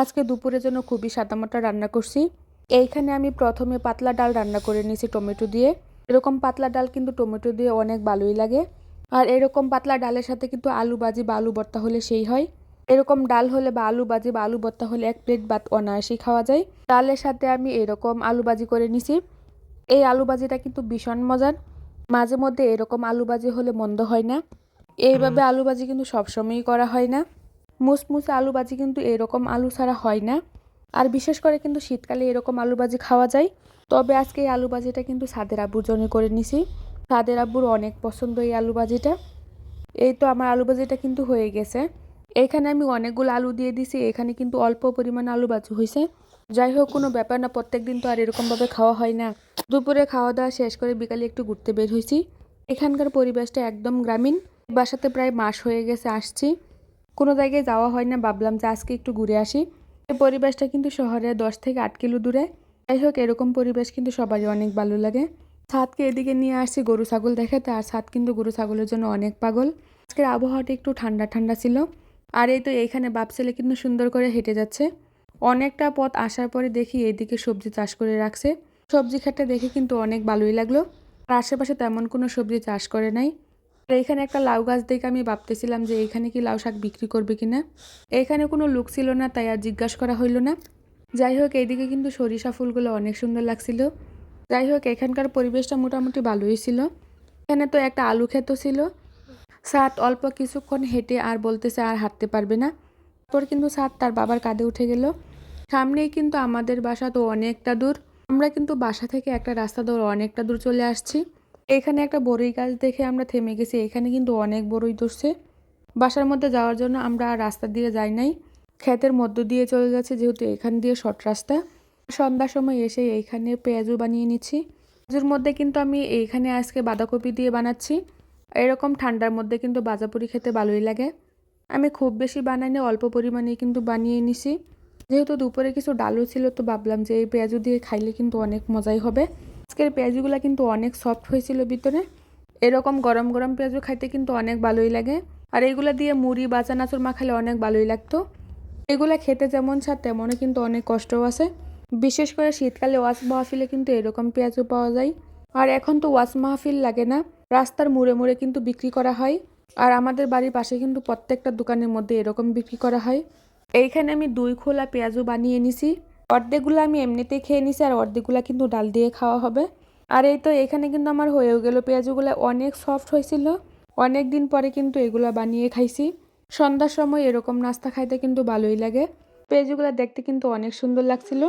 আজকে দুপুরের জন্য খুবই সাদামাটা রান্না করছি। এইখানে আমি প্রথমে পাতলা ডাল রান্না করে নিয়েছি টমেটো দিয়ে। এরকম পাতলা ডাল কিন্তু টমেটো দিয়ে অনেক ভালোই লাগে। আর এরকম পাতলা ডালের সাথে কিন্তু আলু ভাজি বা আলু ভর্তা হলে সেই হয়। এরকম ডাল হলে বা আলু ভাজি বা আলু ভর্তা হলে এক প্লেট ভাত অনায়াসেই খাওয়া যায়। ডালের সাথে আমি এরকম আলু ভাজি করে নিছি। এই আলু ভাজিটা কিন্তু ভীষণ মজার। মাঝে মধ্যে এরকম আলু ভাজি হলে মন্দ হয় না। এইভাবে আলু ভাজি কিন্তু সবসময়ই করা হয় না। মুসমুসে আলু ভাজি কিন্তু এরকম আলু ছাড়া হয় না। আর বিশেষ করে কিন্তু শীতকালে এরকম আলু ভাজি খাওয়া যায়। তবে আজকে এই আলু ভাজিটা কিন্তু সাদের আব্বুর জন্য করে নিছি। সাদের আব্বুর অনেক পছন্দ এই আলু ভাজিটা এই তো আমার আলু ভাজিটা কিন্তু হয়ে গেছে। এখানে আমি অনেকগুলো আলু দিয়ে দিছি। এখানে কিন্তু অল্প পরিমাণে আলু ভাজি হয়েছে যাই হোক, কোনো ব্যাপার না প্রত্যেক দিন তো আর এরকমভাবে খাওয়া হয় না। দুপুরে খাওয়া দাওয়া শেষ করে বিকালে একটু ঘুরতে বের হয়েছি এখানকার পরিবেশটা একদম গ্রামীণ। বাসাতে প্রায় মাস হয়ে গেছে, আসছি। কোনো জায়গায় যাওয়া হয় না। ভাবলাম যে আজকে একটু ঘুরে আসি। এই পরিবেশটা কিন্তু শহরে দশ থেকে আট কিলো দূরে। যাই হোক, এরকম পরিবেশ কিন্তু সবারই অনেক ভালো লাগে। ছাদকে এদিকে নিয়ে আসছি গরু ছাগল দেখাতে আর ছাদ কিন্তু গরু ছাগলের জন্য অনেক পাগল। আজকের আবহাওয়াটা একটু ঠান্ডা ঠান্ডা ছিল। আর এই তো এইখানে বাপ ছেলে কিন্তু সুন্দর করে হেঁটে যাচ্ছে। অনেকটা পথ আসার পরে দেখি এইদিকে সবজি চাষ করে রাখছে। সবজি খেতে দেখে কিন্তু অনেক ভালোই লাগল। আর আশেপাশে তেমন কোনো সবজি চাষ করে নাই। আর এইখানে একটা লাউ গাছ দেখে আমি ভাবতেছিলাম যে এইখানে কি লাউ শাক বিক্রি করবে কিনা। এইখানে কোনো লোক ছিল না, তাই আর জিজ্ঞাসা করা হইল না। যাই হোক, এইদিকে কিন্তু সরিষা ফুলগুলো অনেক সুন্দর লাগছিল। যাই হোক, এখানকার পরিবেশটা মোটামুটি ভালোই ছিল। এখানে তো একটা আলু ক্ষেত ছিল। সাত অল্প কিছুক্ষণ হেঁটে আর বলতেছে আর হাঁটতে পারবে না। তোর কিন্তু সাত, তার বাবার কাঁধে উঠে গেল। সামনেই কিন্তু আমাদের বাসা তো অনেকটা দূর। আমরা কিন্তু বাসা থেকে একটা রাস্তা ধরে অনেকটা দূর চলে আসছি। এখানে একটা বড়ই গাছ দেখে আমরা থেমে গেছি। এখানে কিন্তু অনেক বড়ই ধরছে। বাসার মধ্যে যাওয়ার জন্য আমরা রাস্তা দিয়ে যাই নাই। ক্ষেতের মধ্য দিয়ে চলে যাচ্ছে, যেহেতু এখান দিয়ে শর্ট রাস্তা। সন্ধ্যার সময় এসে এইখানে পেঁয়াজও বানিয়ে নিচ্ছি। পেঁয়াজুর মধ্যে কিন্তু আমি এইখানে আজকে বাঁধাকপি দিয়ে বানাচ্ছি। এরকম ঠান্ডার মধ্যে কিন্তু বাজাপুরি খেতে ভালোই লাগে। আমি খুব বেশি বানাই না অল্প পরিমাণে কিন্তু বানিয়ে নিছি। যেহেতু দুপুরে কিছু ডালও ছিল, তো ভাবলাম যে এই পেঁয়াজু দিয়ে খাইলে কিন্তু অনেক মজাই হবে। আজকের পেঁয়াজুগুলো কিন্তু অনেক সফট হয়েছিল ভিতরে। এরকম গরম গরম পেঁয়াজু খাইতে কিন্তু অনেক ভালোই লাগে। আর এইগুলা দিয়ে মুড়ি বাচা নাচুর মাখালে অনেক ভালোই লাগতো। এগুলা খেতে যেমন স্বাদ তেমনও কিন্তু অনেক কষ্টও আছে। বিশেষ করে শীতকালে ওয়াশ মাহফিলে কিন্তু এরকম পেঁয়াজও পাওয়া যায়। আর এখন তো ওয়াশ মাহফিল লাগে না, রাস্তার মুড়ে মুড়ে কিন্তু বিক্রি করা হয়। আর আমাদের বাড়ির পাশে কিন্তু প্রত্যেকটা দোকানের মধ্যে এরকম বিক্রি করা হয়। এইখানে আমি দুই খোলা পেঁয়াজও বানিয়ে নিছি। অর্ধেকগুলো আমি এমনিতেই খেয়ে নিছি আর অর্ধেকগুলো কিন্তু ডাল দিয়ে খাওয়া হবে। আর এই তো এখানে কিন্তু আমার হয়েও গেল, পেঁয়াজগুলো অনেক সফট হয়েছিল। অনেক দিন পরে কিন্তু এগুলো বানিয়ে খাইছি। সন্ধ্যার সময় এরকম নাস্তা খাইতে কিন্তু ভালোই লাগে। পেঁয়াজগুলো দেখতে কিন্তু অনেক সুন্দর লাগছিল।